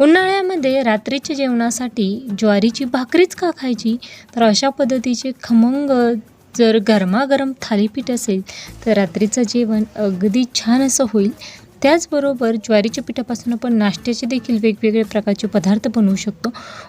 उन्हाळ्यामध्ये रात्रीच्या जेवणासाठी ज्वारीची भाकरीच का खायची? तर अशा पद्धतीचे खमंग जर गरमागरम थालीपीठ असेल तर रात्रीचं जेवण अगदी छान असं होईल. त्याचबरोबर ज्वारीच्या पिठापासून आपण नाश्त्याचे देखील वेगवेगळे प्रकारचे पदार्थ बनवू शकतो.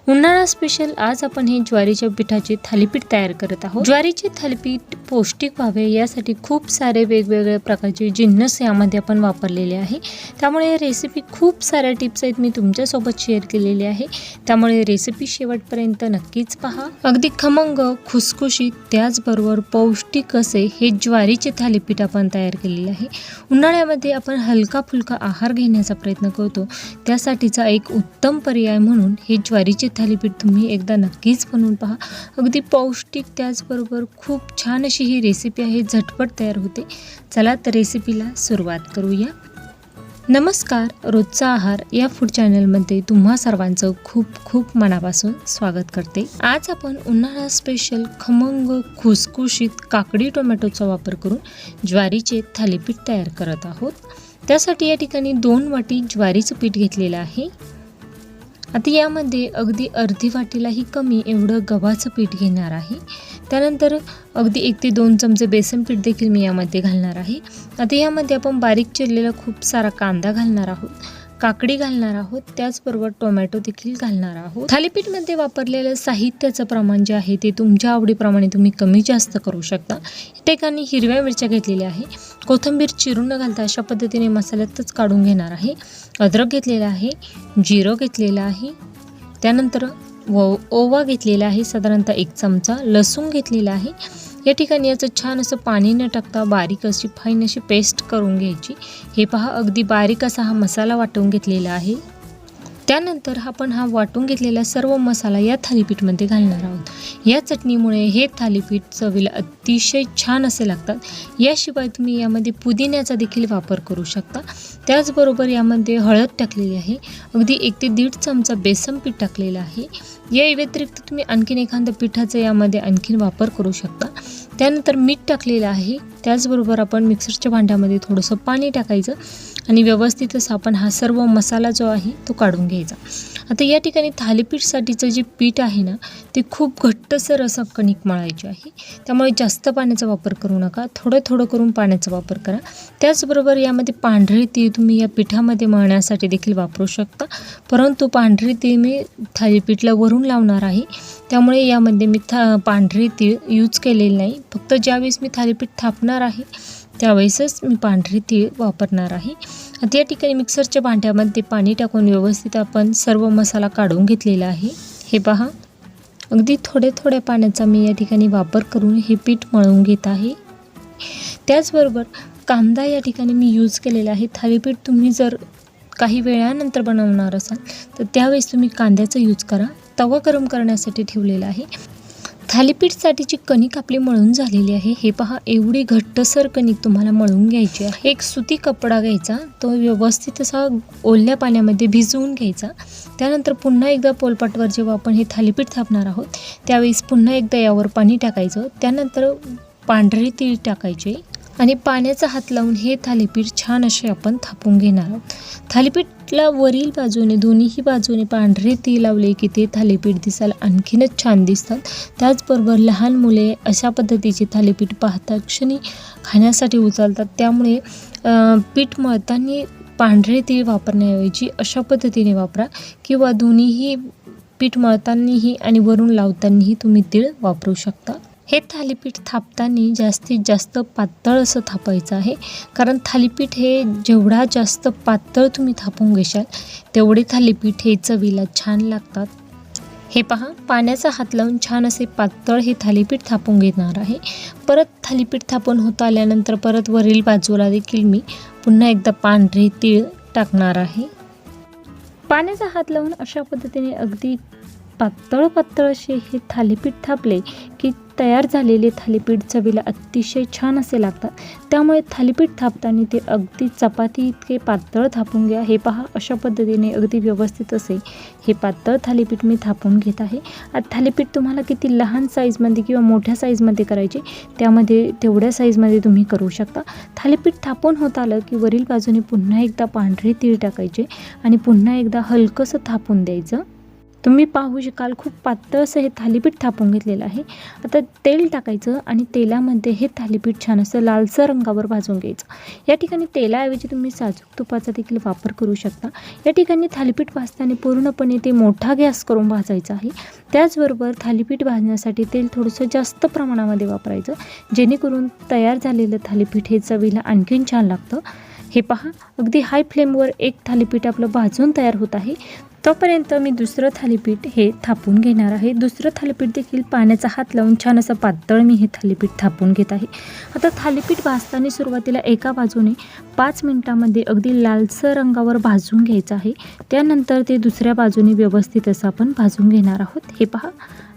उन्हाळा स्पेशल आज आपण हे ज्वारीच्या पिठाचे थालीपीठ तयार करत आहोत. ज्वारीचे थालीपीठ पौष्टिक व्हावे यासाठी खूप सारे वेगवेगळ्या प्रकारचे जिन्नस यामध्ये आपण वापरलेले आहे. त्यामुळे रेसिपी खूप साऱ्या टिप्स आहेत मी तुमच्यासोबत शेअर केलेली आहे. त्यामुळे रेसिपी शेवटपर्यंत नक्कीच पहा. अगदी खमंग खुसखुशीत त्याचबरोबर पौष्टिक असे हे ज्वारीचे थालीपीठ आपण तयार केलेले आहे. उन्हाळ्यामध्ये आपण हलका फुलका आहार घेण्याचा प्रयत्न करतो. त्यासाठीचा एक उत्तम पर्याय म्हणून हे ज्वारीचे थालीपीठ तुम्ही एकदा नक्कीच बनवून पहा. अगदी पौष्टिक त्याचबरोबर खूप छान अशी ही रेसिपी आहे. झटपट तयार होते. चला तर रेसिपीला सुरुवात करूया. नमस्कार रोजचा आहार या फूड चॅनलमध्ये तुम्हा सर्वांचं खूप खूप मनापासून स्वागत करते. आज आपण उन्हाळा स्पेशल खमंग खुसखुशीत काकडी टोमॅटोचा वापर करून ज्वारीचे थालीपीठ तयार करत आहोत. त्यासाठी या ठिकाणी दोन वाटी ज्वारीचं पीठ घेतलेलं आहे. आता यामध्ये अगदी अर्धी वाटीलाही कमी एवढं गव्हाचं पीठ घेणार आहे. त्यानंतर अगदी एक ते दोन चमचे बेसन पीठ देखील मी यामध्ये घालणार आहे. आता यामध्ये आपण बारीक चिरलेला खूप सारा कांदा घालणार आहोत. काकडी घालणार आहोत त्याचबरोबर टोमॅटो देखील घालणार आहोत. थालीपीठमध्ये वापरलेलं साहित्याचं प्रमाण जे आहे ते तुमच्या आवडीप्रमाणे तुम्ही कमी जास्त करू शकता. ठिकाणी हिरव्या मिरच्या घेतलेल्या आहे. कोथिंबीर चिरून न घालता अशा पद्धतीने मसाल्यातच काढून घेणार आहे. अद्रक घेतलेला आहे जिरं घेतलेलं आहे. त्यानंतर व ओवा घेतलेला आहे साधारणतः एक चमचा. लसूण घेतलेला आहे. या ठिकाणी याचं छान असं पाणी न टाकता बारीक अशी फाईन अशी पेस्ट करून घ्यायची. हे पहा अगदी बारीक असा हा मसाला वाटून घेतलेला आहे. त्यानंतर आपण हा वाटून घेतलेला सर्व मसाला या थालीपीठमध्ये घालणार आहोत. या चटणीमुळे हे थालीपीठ चवीला अतिशय छान असे लागतात. याशिवाय तुम्ही यामध्ये पुदिन्याचा देखील वापर करू शकता. त्याचबरोबर यामध्ये हळद टाकलेली आहे. अगदी एक ते दीड चमचा बेसन पीठ टाकलेलं आहे. या व्यतिरिक्त तुम्ही आणखीन एखाद्या पिठाचा यामध्ये आणखीन वापर करू शकता. त्यानंतर मीठ टाकलेलं आहे. त्याचबरोबर आपण मिक्सरच्या भांड्यामध्ये थोडंसं पाणी टाकायचं आणि व्यवस्थितच आपण हा सर्व मसाला जो आहे तो काढून घ्यायचा. आता या ठिकाणी थालीपीठसाठीचं जे पीठ आहे ना ते खूप घट्टसर असं कणिक मळायचे आहे. त्यामुळे जास्त पाण्याचा वापर करू नका. थोडं थोडं करून पाण्याचा वापर करा. त्याचबरोबर यामध्ये पांढरे तीळ तुम्ही या पिठामध्ये मळण्यासाठी देखील वापरू शकता. परंतु पांढरे तीळ मी थालीपीठला वरून लावणार आहे. त्यामुळे यामध्ये मी था पांढरे तीळ यूज केलेले नाही. फक्त ज्यावेळेस मी थालीपीठ थापणार आहे त्यावेळेसच मी पांढरे तीळ वापरणार आहे. आता या ठिकाणी मिक्सरच्या भांड्यामध्ये पाणी टाकून व्यवस्थित आपण सर्व मसाला काढून घेतलेला आहे. हे पहा. अगदी थोड्या थोड्या पाण्याचा मी या ठिकाणी वापर करून हे पीठ मळून घेत आहे. त्याचबरोबर कांदा या ठिकाणी मी यूज केलेला आहे. थालीपीठ तुम्ही जर काही वेळानंतर बनवणार असाल तर त्यावेळेस तुम्ही कांद्याचा यूज करा. तवा गरम करण्यासाठी ठेवलेला आहे. थालीपीठसाठीची कणिक आपली मळून झालेली आहे. हे पहा एवढी घट्टसर कणिक तुम्हाला मळून घ्यायची आहे. एक सुती कपडा घ्यायचा तो व्यवस्थित असा ओल्या पाण्यामध्ये भिजवून घ्यायचा. त्यानंतर पुन्हा एकदा पोलपाटवर जेव्हा आपण हे थालीपीठ थापणार आहोत त्यावेळेस पुन्हा एकदा यावर पाणी टाकायचं. त्यानंतर पांढरे तीळ टाकायचे. आणि पाण्याचा हात लावून हे थालीपीठ छान असे आपण थापून घेणार आहोत. थालीपीठला वरील बाजूने दोन्हीही बाजूने पांढरे तीळ लावले की ते थालीपीठ दिसायला आणखीनच छान दिसतात. त्याचबरोबर लहान मुले अशा पद्धतीचे थालीपीठ पाहता क्षणी खाण्यासाठी उचलतात. त्यामुळे पीठ मळताना पांढरे तीळ वापरण्याऐवजी अशा पद्धतीने वापरा किंवा दोन्हीही पीठ मळतानाही आणि वरून लावतानाही तुम्ही तीळ वापरू शकता. हे थालीपीठ थापताना जास्तीत जास्त पातळ असं थापायचं आहे. कारण थालीपीठ हे जेवढा जास्त पातळ तुम्ही थापून घेशाल तेवढे थालीपीठ हे चवीला छान लागतात. हे पहा पाण्याचा हात लावून छान असे पातळ हे थालीपीठ थापून घेणार आहे. परत थालीपीठ थापून होत आल्यानंतर परत वरील बाजूला देखील मी पुन्हा एकदा पांढरे तीळ टाकणार आहे. पाण्याचा हात लावून अशा पद्धतीने अगदी पातळ पातळ असे हे थालीपीठ थापले की तयार झालेले थालीपीठ चवीला अतिशय छान असे लागतात. त्यामुळे थालीपीठ थापताना ते अगदी चपाती इतके पातळ थापून घ्या. हे पहा अशा पद्धतीने अगदी व्यवस्थित असे हे पातळ थालीपीठ मी थापून घेत आहे. आता थालीपीठ तुम्हाला किती लहान साईजमध्ये किंवा मोठ्या साईजमध्ये करायचे त्यामध्ये तेवढ्या साईजमध्ये तुम्ही करू शकता. थालीपीठ थापून होत आलं की वरील बाजूने पुन्हा एकदा पांढरे तीळ टाकायचे आणि पुन्हा एकदा हलकंसं थापून द्यायचं. तुम्ही पाहू शकाल खूप पातळ असं हे थालीपीठ थापून घेतलेलं आहे. आता तेल टाकायचं आणि तेलामध्ये हे थालीपीठ छान असं लालसर रंगावर भाजून घ्यायचं. या ठिकाणी तेलाऐवजी तुम्ही साजूक तुपाचा देखील वापर करू शकता. या ठिकाणी थालीपीठ भाजताना पूर्णपणे ते मोठा गॅस करून भाजायचं आहे. त्याचबरोबर थालीपीठ भाजण्यासाठी तेल थोडंसं जास्त प्रमाणामध्ये वापरायचं जेणेकरून तयार झालेलं थालीपीठ हे चवीला आणखीन छान लागतं. हे पहा अगदी हाय फ्लेमवर एक थालीपीठ आपलं भाजून तयार होत आहे. तोपर्यंत मी दुसरं थालीपीठ हे थापून घेणार आहे. दुसरं थालीपीठ देखील पाण्याचा हात लावून छान असं पातळ मी हे थालीपीठ थापून घेत आहे. आता थालीपीठ भाजताना सुरुवातीला एका बाजूने पाच मिनटामध्ये अगदी लालसर रंगावर भाजून घ्यायचं आहे. त्यानंतर ते दुसऱ्या बाजूने व्यवस्थित असं आपण भाजून घेणार आहोत. हे पहा.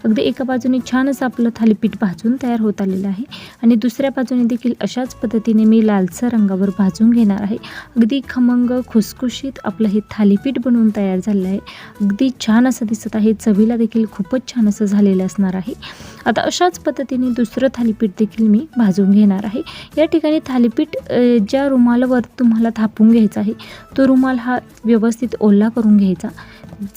अगदी एका बाजूने छान असं आपलं थालीपीठ भाजून तयार होत आलेलं आहे आणि दुसऱ्या बाजूने देखील अशाच पद्धतीने मी लालसर रंगावर भाजून घेणार आहे. अगदी खमंग खुसखुशीत आपलं हे थालीपीठ बनवून तयार झालेलं आहे. अगदी छान असं दिसत आहे. चवीला देखील खूपच छान असं झालेलं असणार आहे. आता अशाच पद्धतीने दुसरं थालीपीठ देखील मी भाजून घेणार आहे. या ठिकाणी थालीपीठ ज्या रुमालावर तुम्हाला थापून घ्यायचा आहे तो रुमाल हा व्यवस्थित ओला करून घ्यायचा.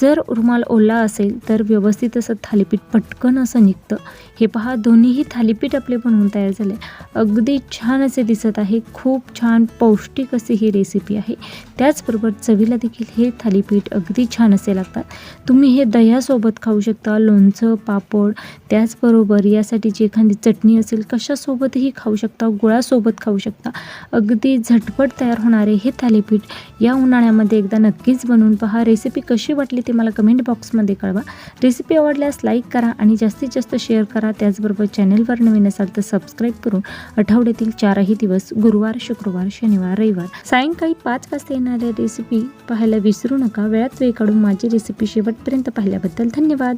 जर रुमाल ओला असेल तर व्यवस्थित असं थालीपीठ पटकन असं निघतं. हे पहा दोन्हीही थालीपीठ आपले बनवून तयार झाले. अगदी छान असे दिसत आहे. खूप छान पौष्टिक अशी ही रेसिपी आहे. त्याचबरोबर चवीला देखील हे थालीपीठ अगदी छान असे लागतात. तुम्ही हे दह्यासोबत खाऊ शकता लोणचं पापड. त्याचबरोबर यासाठी जी एखादी चटणी असेल कशासोबतही खाऊ शकता गुळासोबत खाऊ शकता. अगदी झटपट तयार होणारे हे थालीपीठ या उन्हाळ्यामध्ये एकदा नक्कीच बनवून पहा. रेसिपी कशी वाटली ते मला कमेंट बॉक्समध्ये कळवा. रेसिपी आवडल्यास लाईक करा आणि जास्तीत जास्त शेअर करा. त्याचबरोबर चॅनेलवर नवीन असाल तर सबस्क्राईब करून आठवड्यातील चारही दिवस गुरुवार शुक्रवार शनिवार रविवार सायंकाळी पाच वाजता येणाऱ्या रेसिपी पाहायला विसरू नका. वेळात वेळ काढून माझी रेसिपी शेवटपर्यंत पाहिल्याबद्दल धन्यवाद.